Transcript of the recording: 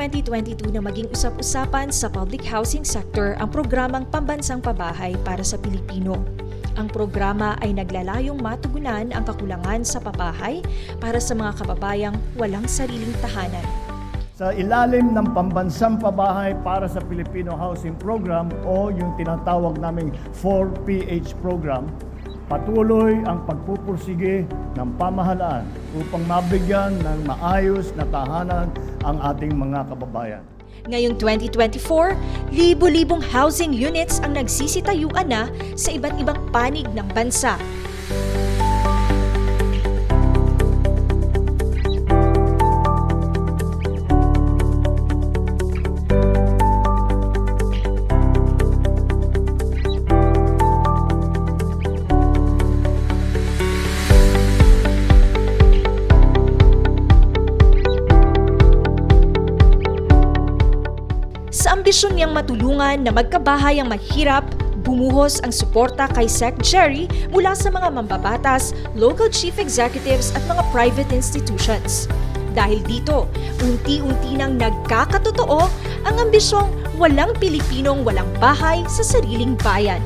2022 na maging usap-usapan sa public housing sector ang programang Pambansang Pabahay para sa Pilipino. Ang programa ay naglalayong matugunan ang kakulangan sa pabahay para sa mga kababayang walang sariling tahanan. Sa ilalim ng pambansang pabahay para sa Filipino Housing Program o yung tinatawag naming 4PH program, patuloy ang pagpupursige ng pamahalaan upang mabigyan ng maayos na tahanan ang ating mga kababayan. Ngayong 2024, libo-libong housing units ang nagsisitayuan na sa iba't ibang panig ng bansa. Ambisyon niyang matulungan na magkabahay ang mahirap, bumuhos ang suporta kay Sec Jerry mula sa mga mambabatas, local chief executives at mga private institutions. Dahil dito, unti-unti nang nagkakatotoo ang ambisyong walang Pilipinong walang bahay sa sariling bayan.